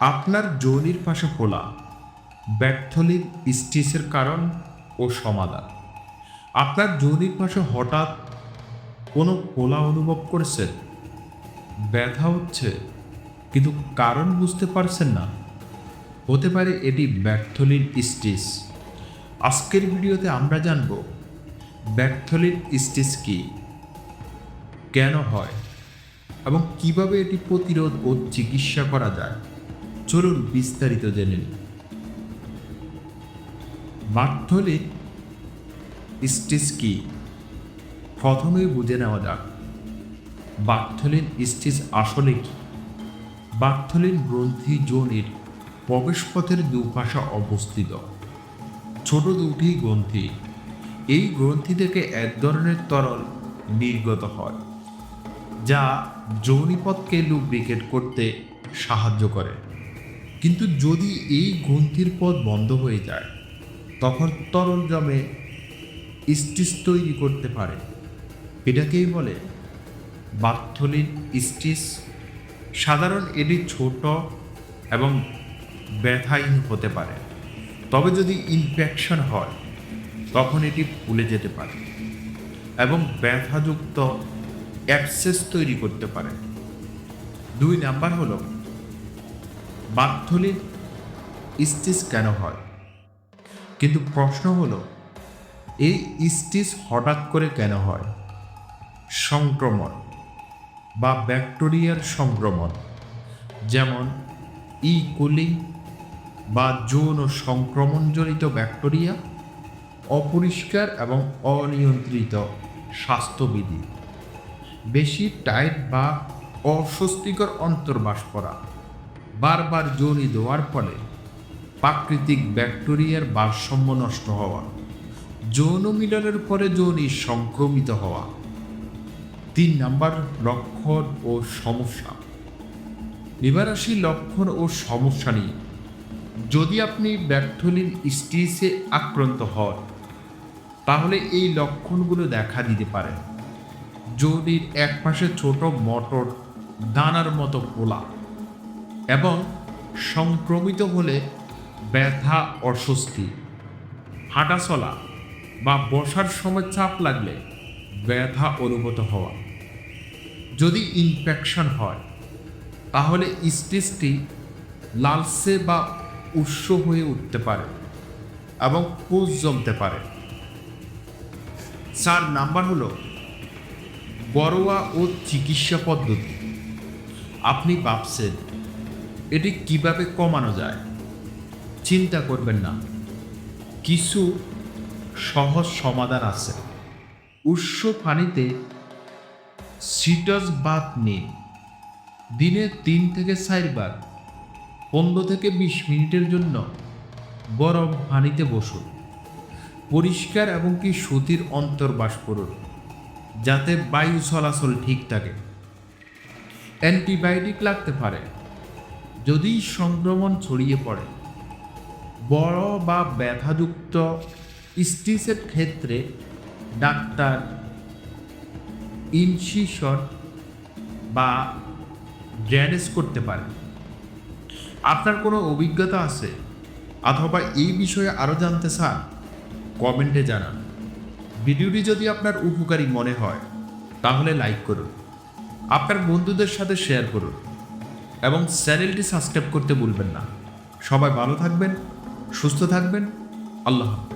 আপনার যৌনির পাশে ফোলা ব্যর্থলির স্টিসের কারণ ও সমাধান। আপনার যৌনির পাশে হঠাৎ কোনো ফোলা অনুভব করছেন? ব্যথা হচ্ছে, কিন্তু কারণ বুঝতে পারছেন না। হতে পারে এটি ব্যর্থলিন স্টিস আজকের ভিডিওতে আমরা জানব ব্যর্থলিন স্টিস কি? কেন হয়? এবং কীভাবে এটি প্রতিরোধ ও চিকিৎসা করা যায়? চলুন বিস্তারিত জেনে নিন বার্থলিন স্টিস কি? প্রথমেই বুঝে নেওয়া যাক। বার্থলিন স্টিচ আসলে কি? বার্থলিন গ্রন্থি যোনির প্রবেশপথের দুপাশে অবস্থিত। ছোট দুটি গ্রন্থি। এই গ্রন্থি থেকে এক ধরনের তরল নির্গত হয়, যা যৌনিপথকে লুব্রিকেট করতে সাহায্য করে। কিন্তু যদি এই গ্রন্থির পথ বন্ধ হয়ে যায়, তখন তরল জমে স্টিচ তৈরি করতে পারে। এটাকেই বলে বার্থলিন স্টিচ সাধারণ এটি ছোট এবং ব্যথাহীন হতে পারে। তবে যদি ইনফেকশন হয়, তখন এটি ফুলে যেতে পারে এবং ব্যথাযুক্ত অ্যাপসেস তৈরি করতে পারে। দুই নাম্বার হলো বার্থলিন স্টিচ কেন হয়? কিন্তু প্রশ্ন হলো, এই স্টিচ হঠাৎ করে কেন হয়? সংক্রমণ বা ব্যাকটেরিয়ার সংক্রমণ, যেমন ই. কুলি বা যৌন সংক্রমণজনিত ব্যাকটেরিয়া, অপরিষ্কার এবং অনিয়ন্ত্রিত স্বাস্থ্যবিধি। বেশি টাইট বা অস্বস্তিকর অন্তর্বাস করা। বারবার যৌনি দেওয়ার ফলে প্রাকৃতিক ব্যাকটেরিয়ার ভারসাম্য নষ্ট হওয়া, যৌন মিলনের পরে যৌনি সংক্রমিত হওয়া। তিন নাম্বার, লক্ষণ ও সমস্যা। এবার আসি লক্ষণ ও সমস্যা নিয়ে, যদি আপনি ব্যর্থলিন স্টিসে আক্রান্ত হন, তাহলে এই লক্ষণগুলো দেখা দিতে পারে। যৌনির এক পাশে ছোট মটর, দানার মতো পোলা এবং সংক্রমিত হলে ব্যথা, অস্বস্তি হাঁটা চলা বা বসার সময় চাপ লাগলে ব্যথা অনুভূত হওয়া। যদি ইনফেকশন হয়, তাহলে স্টেজটি লালসে বা উৎস হয়ে উঠতে পারে এবং পুষ জমতে পারে। চার নাম্বার হলো ঘরোয়া ও চিকিৎসা পদ্ধতি। আপনি ভাবছেন এটি কীভাবে কমানো যায়? চিন্তা করবেন না। কিছু সহজ সমাধান আছে। উৎস পানিতে সিটাস বাত নিন। দিনে তিন থেকে চারবার পনেরো থেকে বিশ মিনিটের জন্য গরম পানিতে বসুন। পরিষ্কার এবং কি সুতির অন্তর্বাস করুন, যাতে বায়ু চলাচল ঠিক থাকে। অ্যান্টিবায়োটিক লাগতে পারে। যদি সংক্রমণ ছড়িয়ে পড়ে, বড় বা ব্যথাযুক্ত স্টিচের ক্ষেত্রে ডাক্তার ইনসিশন বা ড্যানেজ করতে পারে আপনার কোনো অভিজ্ঞতা আছে? অথবা এই বিষয়ে আরও জানতে চান, কমেন্টে জানান। ভিডিওটি যদি আপনার উপকারী মনে হয়, তাহলে লাইক করুন। আপনার বন্ধুদের সাথে শেয়ার করুন। এবং চ্যানেলটি সাবস্ক্রাইব করতে ভুলবেন না। সবাই ভালো থাকবেন সুস্থ থাকবেন। আল্লাহ হাফেজ।